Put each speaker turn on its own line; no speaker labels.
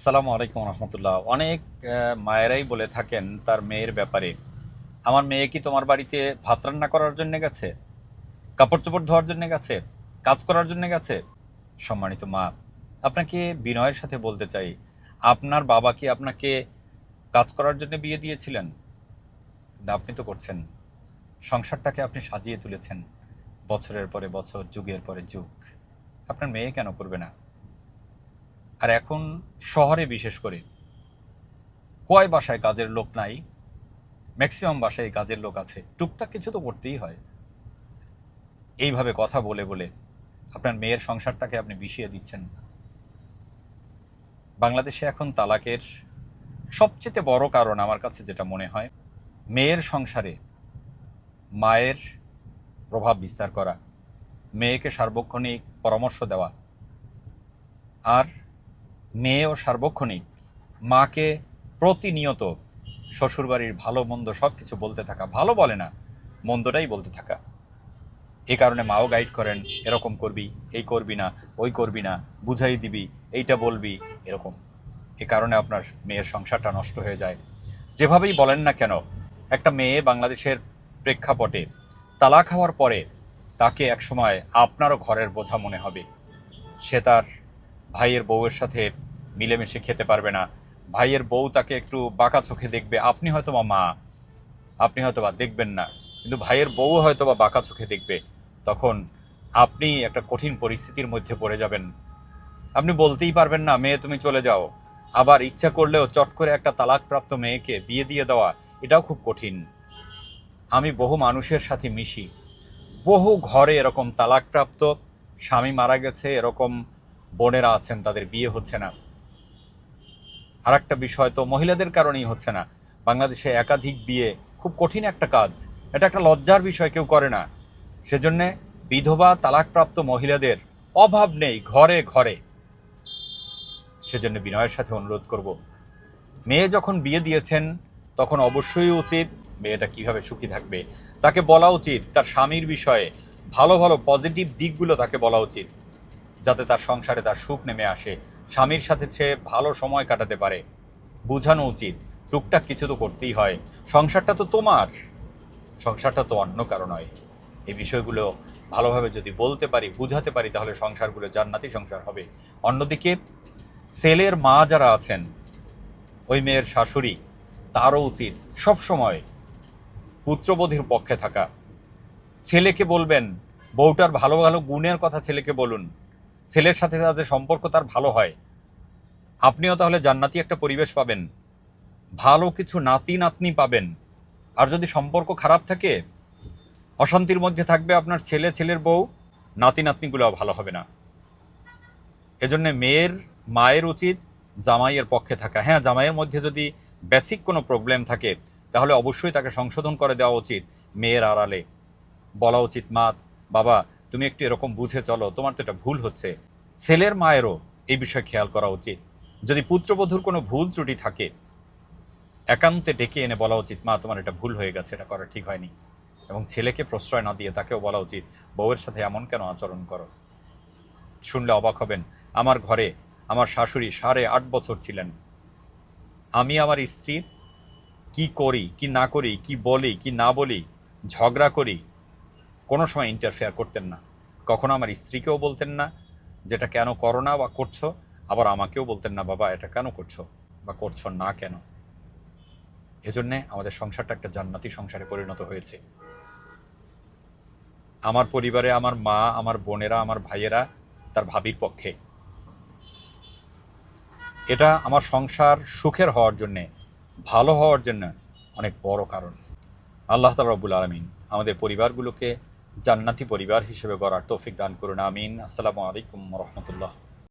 আসসালামু আলাইকুম রহমতুল্লাহ। অনেক মায়েরাই বলে থাকেন তার মেয়ের ব্যাপারে, আমার মেয়ে কি তোমার বাড়িতে ভাত রান্না করার জন্য গেছে? কাপড় চোপড় ধোয়ার জন্য গেছে? কাজ করার জন্য গেছে? সম্মানিত মা, আপনাকে বিনয়ের সাথে বলতে চাই, আপনার বাবা কি আপনাকে কাজ করার জন্য বিয়ে দিয়েছিলেন? আপনি তো করছেন। সংসারটাকে আপনি সাজিয়ে তুলেছেন, বছরের পরে বছর, যুগের পরে যুগ। আপনার মেয়ে কেন করবে না? আর এখন শহরে বিশেষ করে, কয় বাসায় কাজের লোক নাই ম্যাক্সিমাম বাসায় কাজের লোক আছে, টুকটাক কিছু তো করতেই হয়। এইভাবে কথা বলে বলে আপনার মেয়ের সংসারটাকে আপনি বিষিয়ে দিচ্ছেন বাংলাদেশে এখন তালাকের সবচেয়ে বড় কারণ আমার কাছে যেটা মনে হয়, মেয়ের সংসারে মায়ের প্রভাব বিস্তার করা, মেয়েকে সার্বক্ষণিক পরামর্শ দেওয়া, আর মেয়ে ও সার্বক্ষণিক, মাকে প্রতিনিয়ত শ্বশুরবাড়ির ভালো মন্দ সব কিছু বলতে থাকা, ভালো বলে না, মন্দটাই বলতে থাকা। এ কারণে মাও গাইড করেন, এরকম করবি, এই করবি না, ওই করবি না, বুঝাই দিবি, এইটা বলবি, এরকম। এ কারণে আপনার মেয়ের সংসারটা নষ্ট হয়ে যায়। যেভাবেই বলেন না কেন, একটা মেয়ে বাংলাদেশের প্রেক্ষাপটে তালাক হওয়ার পরে তাকে একসময় আপনারও ঘরের বোঝা মনে হবে। সে তার ভাইয়ের বউয়ের সাথে মিলেমিশে খেতে পারবে না। ভাইয়ের বউ তাকে একটু বাঁকা চোখে দেখবে। আপনি হয়তো বা মা, আপনি হয়তো বা দেখবেন না। কিন্তু ভাইয়ের বউ হয়তো বা বাঁকা চোখে দেখবে। তখন আপনি একটা কঠিন পরিস্থিতির মধ্যে পড়ে যাবেন। আপনি বলতেই পারবেন না, মেয়ে, তুমি চলে যাও। আবার ইচ্ছা করলেও চট করে একটা তালাকপ্রাপ্ত মেয়েকে বিয়ে দিয়ে দেওয়া, এটাও খুব কঠিন। আমি বহু মানুষের সাথে মিশি। বহু ঘরে এরকম তালাকপ্রাপ্ত স্বামী মারা গেছে, এরকম বোনেরা আছেন, তাদের বিয়ে হচ্ছে না। আর একটা বিষয় তো মহিলাদের কারণেই হচ্ছে না। বাংলাদেশে একাধিক বিয়ে খুব কঠিন একটা কাজ। এটা একটা লজ্জার বিষয়, কেউ করে না। সেজন্যে বিধবা তালাকপ্রাপ্ত মহিলাদের অভাব নেই ঘরে ঘরে। সেজন্য বিনয়ের সাথে অনুরোধ করব। মেয়ে যখন বিয়ে দিয়েছেন, তখন অবশ্যই উচিত মেয়েটা কীভাবে সুখী থাকবে, তাকে বলা উচিত। তার স্বামীর বিষয়ে ভালো ভালো পজিটিভ দিকগুলো তাকে বলা উচিত, যাতে তার সংসারে তার সুখ নেমে আসে। স্বামীর সাথে সে ভালো সময় কাটাতে পারে। বোঝানো উচিত। টুকটাক কিছু তো করতেই হয়। সংসারটা তো তোমার। সংসারটা তো অন্য কারও নয়। এই বিষয়গুলো ভালোভাবে যদি বলতে পারি, বুঝাতে পারি, তাহলে সংসারগুলো জান্নাতি সংসার হবে। অন্যদিকে, ছেলের মা যারা আছেন, ওই মেয়ের শাশুড়ি, তারও উচিত সব সময় পুত্রবোধের পক্ষে থাকা। ছেলেকে বলবেন, বউটার ভালো ভালো গুণের কথা ছেলেকে বলুন। ছেলের সাথে তাদের সম্পর্ক তার ভালো হয়। আপনিও তাহলে জান্নাতি একটা পরিবেশ পাবেন। ভালো কিছু নাতি নাতনি পাবেন। আর যদি সম্পর্ক খারাপ থাকে, অশান্তির মধ্যে থাকবে আপনার ছেলে, ছেলের বউ, নাতি নাতনিগুলো ভালো হবে না। এজন্য মেয়ের, মায়ের উচিত জামাইয়ের পক্ষে থাকা। হ্যাঁ জামাইয়ের মধ্যে যদি বেসিক কোনো প্রবলেম থাকে, তাহলে অবশ্যই তাকে সংশোধন করে দেওয়া উচিত মেয়ের আড়ালে। বলা উচিত, মা, বাবা তুমি একটু এরকম বুঝে চলো, তোমার তো এটা ভুল হচ্ছে। ছেলের মায়েরও এই বিষয়ে খেয়াল করা উচিত। যদি পুত্রবধূর কোনো ভুল ত্রুটি থাকে, একান্তে ডেকে এনে বলা উচিত, মা, তোমার এটা ভুল হয়ে গেছে, এটা করা ঠিক হয়নি। এবং ছেলেকে প্রশ্রয় না দিয়ে তাকেও বলা উচিত, বউয়ের সাথে এমন কেন আচরণ করো? শুনলে অবাক হবেন, আমার ঘরে আমার শাশুড়ি সাড়ে আট বছর ছিলেন। আমি আমার স্ত্রী কি করি, কি না করি, কি বলি, কি না বলি, ঝগড়া করি কোনো সময় ইন্টারফেয়ার করতেন না। কখনো আমার স্ত্রীকেও বলতেন না যেটা কেন করো না বা করছ, আবার আমাকেও বলতেন না, বাবা, এটা কেন করছ বা করছ না কেন? এজন্যে আমাদের সংসারটা একটা জান্নাতি সংসারে পরিণত হয়েছে। আমার পরিবারে আমার মা, আমার বোনেরা, আমার ভাইয়েরা তার ভাবির পক্ষে। এটা আমার সংসার সুখের হওয়ার জন্যে, ভালো হওয়ার জন্য অনেক বড় কারণ। আল্লাহ তালা রব্বুল আলমিন আমাদের পরিবারগুলোকে জান্নাতি পরিবার হিসেবে গড়ার তৌফিক দান করুন আমিন। আসসালামু আলাইকুম রহমতুল্লাহ।